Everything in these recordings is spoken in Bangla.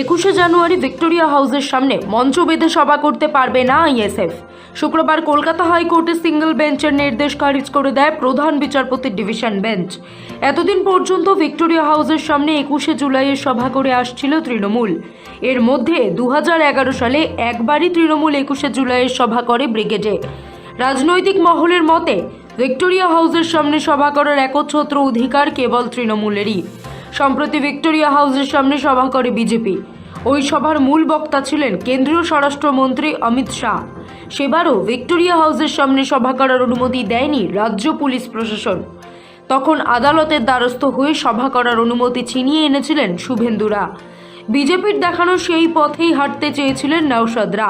একুশে জানুয়ারি ভিক্টোরিয়া হাউসের সামনে মঞ্চ বেঁধে সভা করতে পারবে না আইএসএফ। শুক্রবার কলকাতা হাইকোর্টে সিঙ্গেল বেঞ্চের নির্দেশ খারিজ করে দেয় প্রধান বিচারপতির ডিভিশন বেঞ্চ। এতদিন পর্যন্ত ভিক্টোরিয়া হাউসের সামনে একুশে জুলাইয়ের সভা করে আসছিল তৃণমূল। এর মধ্যে দু হাজার এগারো সালে একবারই তৃণমূল একুশে জুলাইয়ের সভা করে ব্রিগেডে। রাজনৈতিক মহলের মতে, ভিক্টোরিয়া হাউসের সামনে সভা করার একচ্ছত্র অধিকার কেবল তৃণমূলেরই। সম্প্রতি ভিক্টোরিয়া হাউসের সামনে সভা করে বিজেপি। ওই সভার মূল বক্তা ছিলেন কেন্দ্রীয় স্বরাষ্ট্রমন্ত্রী অমিত শাহ। সেবারও ভিক্টোরিয়া হাউসের সামনে সভা করার অনুমতি দেয়নি রাজ্য পুলিশ প্রশাসন। তখন আদালতের দ্বারস্থ হয়ে সভা করার অনুমতি ছিনিয়ে এনেছিলেন শুভেন্দুরা বিজেপির দেখানো সেই পথেই হাঁটতে চেয়েছিলেন নওশাদরা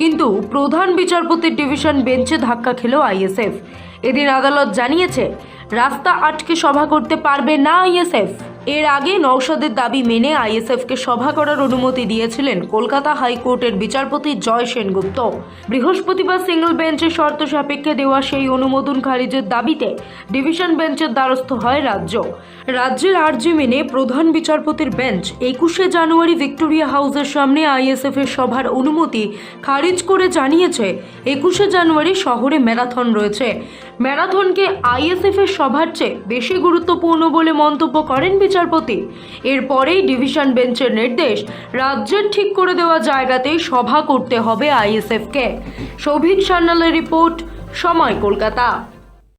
কিন্তু প্রধান বিচারপতির ডিভিশন বেঞ্চে ধাক্কা খেল আইএসএফ। এদিন আদালত জানিয়েছে, রাস্তা আটকে সভা করতে পারবে না আইএসএফ। এর আগে নওশাদের দাবি মেনে আইএসএফকে সভা করার অনুমতি দিয়েছিলেন কলকাতা হাইকোর্টের বিচারপতি জয় সেনগুপ্ত। বৃহস্পতিবার সিঙ্গল বেঞ্চের শর্ত সাপেক্ষে দেওয়া সেই অনুমোদন খারিজের দাবিতে ডিভিশন বেঞ্চের দ্বারস্থ হয় রাজ্য। রাজ্যের আর্জি মেনে প্রধান বিচারপতির বেঞ্চ একুশে জানুয়ারি ভিক্টোরিয়া হাউসের সামনে আইএসএফ এর সভার অনুমতি খারিজ করে জানিয়েছে, একুশে জানুয়ারি শহরে ম্যারাথন রয়েছে। ম্যারাথনকে আইএসএফ এর সভার চেয়ে বেশি গুরুত্বপূর্ণ বলে মন্তব্য করেন বিচারপতি। এরপরেই ডিভিশন বেঞ্চের নির্দেশ, রাজ্যের ঠিক করে দেওয়া জায়গাতেই সভা করতে হবে আইএসএফকে সৌভিক সান্যালের রিপোর্ট, সময় কলকাতা।